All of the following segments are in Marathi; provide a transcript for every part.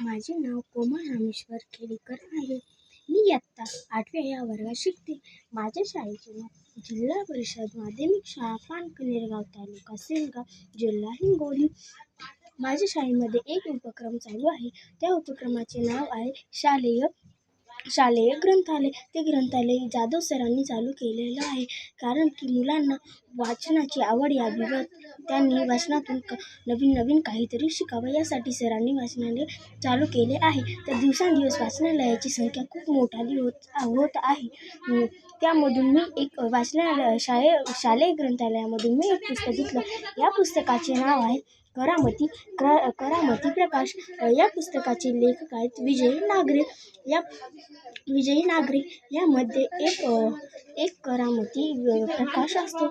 माझे नाव कोमल रामेश्वर केळीकर आहे. मी इयत्ता आठव्या या वर्गात शिकते. माझ्या शाळेचे नाव जिल्हा परिषद माध्यमिक शाळा पानकनेरगाव तालुका सेनगाव जिल्हा हिंगोली. माझ्या शाळेमध्ये एक उपक्रम चालू आहे. त्या उपक्रमाचे नाव आहे शालेय शालेय ग्रंथालय. ते ग्रंथालय जाधव सरांनी चालू केलेलं आहे. कारण की मुलांना वाचनाची आवड यावी व त्यांनी वाचनातून क नवीन नवीन काहीतरी शिकावं. यासाठी सरांनी वाचनालय चालू केले आहे. तर दिवसांदिवस वाचनालयाची संख्या खूप मोठाली होत होत आहे. त्यामधून मी एक वाचनालय शाळे शालेय ग्रंथालयामधून मी एक पुस्तक घेतलं. या पुस्तकाचे नाव आहे करामती क्र करामती प्रकाश या पुस्तकाचे लेखक आहेत विजय नागरे. या विजयी नागरे यामध्ये एक एक करामती प्रकाश असतो.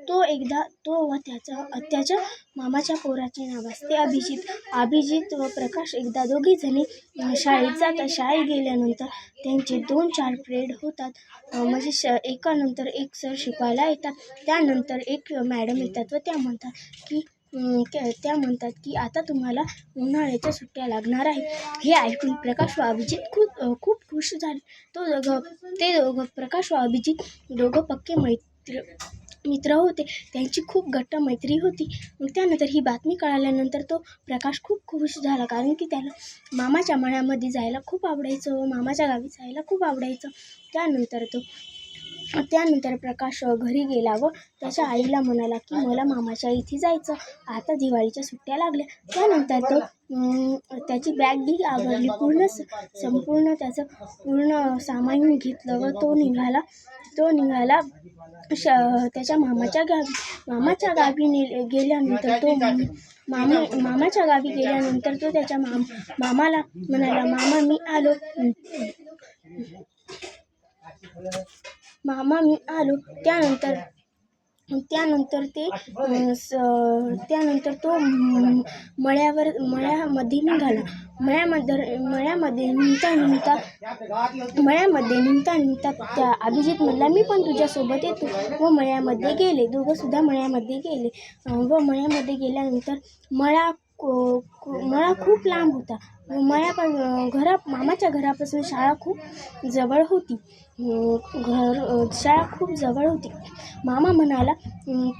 तो एकदा तो व त्याचा त्याच्या मामाच्या पोराचे नाव असते अभिजित. अभिजित व प्रकाश एकदा दोघीजणी जणी शाळेत जातात. शाळेत गेल्यानंतर त्यांचे दोन चार पिरियड होतात. म्हणजे श एकानंतर एक सर शिकवायला येतात. त्यानंतर एक मॅडम येतात व त्या म्हणतात की त्या त्या म्हणतात की आता तुम्हाला उन्हाळ्याच्या सुट्ट्या लागणार आहे हे ऐकून प्रकाश व अभिजित खूप खूप खुश झाले. तो दोघं ते दोघं प्रकाश व अभिजित दोघं पक्के मैत्र मित्र होते. त्यांची खूप घट्ट मैत्री होती. त्यानंतर ही बातमी कळाल्यानंतर तो प्रकाश खूप खुश झाला कारण की त्याला मामाच्या मळ्यामध्ये जायला खूप आवडायचं मामाच्या गावी जायला खूप आवडायचं. त्यानंतर तो त्यानंतर प्रकाश घरी गेला व त्याच्या आईला म्हणाला की मला मामाच्या इथे जायचं. आता दिवाळीच्या सुट्ट्या लागल्या. त्यानंतर तो त्याची बॅग बॅगही आवडली पूर्ण स- संपूर्ण त्याचं पूर्ण सामान घेतलं व तो निघाला. तो निघाला श त्याच्या मामाच्या गावी मामाच्या गावी ने गेल्यानंतर तो मामा मामाच्या गावी गेल्यानंतर तो त्याच्या माम मामाला म्हणाला मामा मी आलो. मामा मी आलो. त्यानंतर त्यानंतर ते स त्यानंतर तो मळ्यावर मळ्यामध्ये निघाला. मळ्यामध्ये मळ्यामध्ये निघता निघता मळ्यामध्ये निघता निघता त्या अभिजित म्हणला मी पण तुझ्यासोबत येतो. व मळ्यामध्ये गेले. दोघंसुद्धा मळ्यामध्ये गेले. व मळ्यामध्ये गेल्यानंतर मळा को- को- मळा खूप लांब होता. पण घरा मामाच्या घरापासून शाळा खूप जवळ होती. घर शाळा खूप जवळ होती. मामा म्हणाला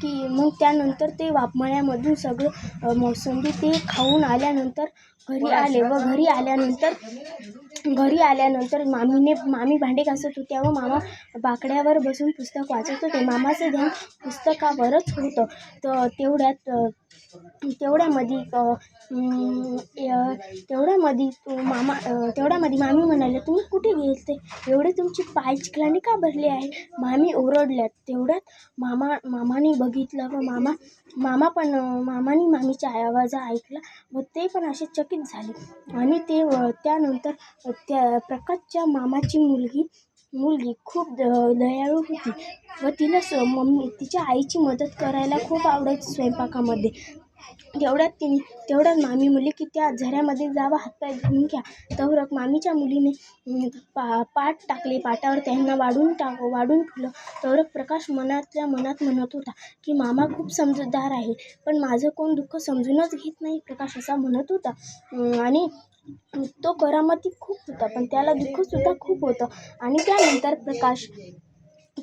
की मग त्यानंतर ते वापमळ्यामधून सगळं मोसंबी ते खाऊन आल्यानंतर घरी आले व घरी आल्यानंतर घरी आल्यानंतर मामीने मामी भांडे घासत होत्या व मामा बाकड्यावर बसून पुस्तक वाचत होते. मामाचं ध्यान पुस्तकावरच होतं. तर तेवढ्यात तेवढ्यामध्ये अ, अं, य- तेवढ्यामध्ये तू मामा तेवढ्यामध्ये मामी म्हणाले तुम्ही कुठे गेलते? एवढे तुमची पाय चिखलाने का भरले आहे? मामी ओरडल्यात. तेवढ्यात मामा मामाने बघितलं व मामा मामा पण मामाने मामीच्या आवाज ऐकला व ते पण असे चकित झाले. आणि ते त्यानंतर त्या प्रकाशच्या मामाची मुलगी मुलगी खूप द दयाळू होती व तिला स मम्मी तिच्या आईची मदत करायला खूप आवडायची स्वयंपाकामध्ये. तेवढ्यात तिने तेवढ्यात मामी म्हणली की त्या झऱ्यामध्ये जावा हातपाय धुवून घ्या. तवरक मामीच्या मुलीने पा पाट टाकले. पाटावर त्यांना वाढून टाक वाढून ठेवलं. तवरक प्रकाश मनातल्या मनात म्हणत होता की मामा खूप समजूतदार आहे पण माझं कोण दुःख समजूनच घेत नाही प्रकाश असा म्हणत होता. आणि तो करामती खूप होता पण त्याला दुःखसुद्धा खूप होतं. आणि त्यानंतर प्रकाश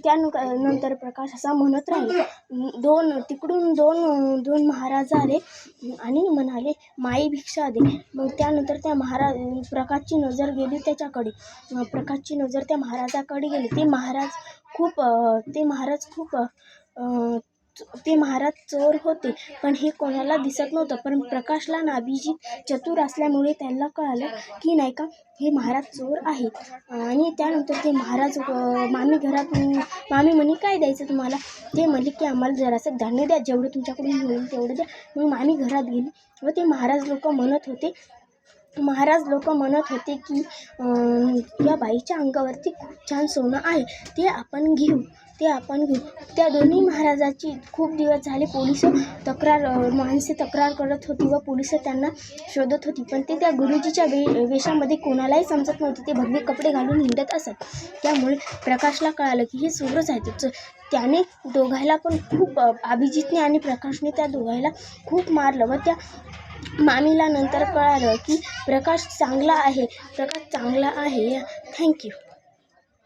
त्यानंतर नंतर प्रकाश असा म्हणत राहिला दोन तिकडून दोन दोन महाराज आले आणि म्हणाले माई भिक्षा दे. मग त्यानंतर त्या महाराज प्रकाशची नजर गेली त्याच्याकडे. प्रकाशची नजर त्या महाराजाकडे गेली. ते महाराज खूप ते महाराज खूप ते महाराज चोर होते पण हे कोणाला दिसत नव्हतं. पण प्रकाशला नाभिजित चतुर असल्यामुळे त्यांना कळालं की नाही का हे महाराज चोर आहेत. आणि त्यानंतर ते महाराज मामी घरात मामी म्हणे काय द्यायचं तुम्हाला? ते म्हणले की आम्हाला जरासं धान्य द्या जेवढं तुमच्याकडून होईल तेवढं द्या. मग मामी घरात गेली व ते महाराज लोक म्हणत होते महाराज लोक म्हणत होते की या बाईच्या अंगावरती खूप छान सोनं आहे ते आपण घेऊ. ते आपण घेऊ. त्या दोन्ही महाराजाची खूप दिवस झाले पोलीस तक्रार माणसे तक्रार करत होती व पोलीस त्यांना शोधत होती. पण ते त्या गुरुजीच्या वे वेशामध्ये कोणालाही समजत नव्हते. ते भगवे कपडे घालून हिंडत असत. त्यामुळे प्रकाशला कळालं की हे सुरच आहे. त्याने दोघायला पण खूप अभिजितने आणि प्रकाशने त्या दोघायला खूप मारलं व त्या मामीला नंतर कळालं की प्रकाश चांगला आहे. प्रकाश चांगला आहे. थँक्यू.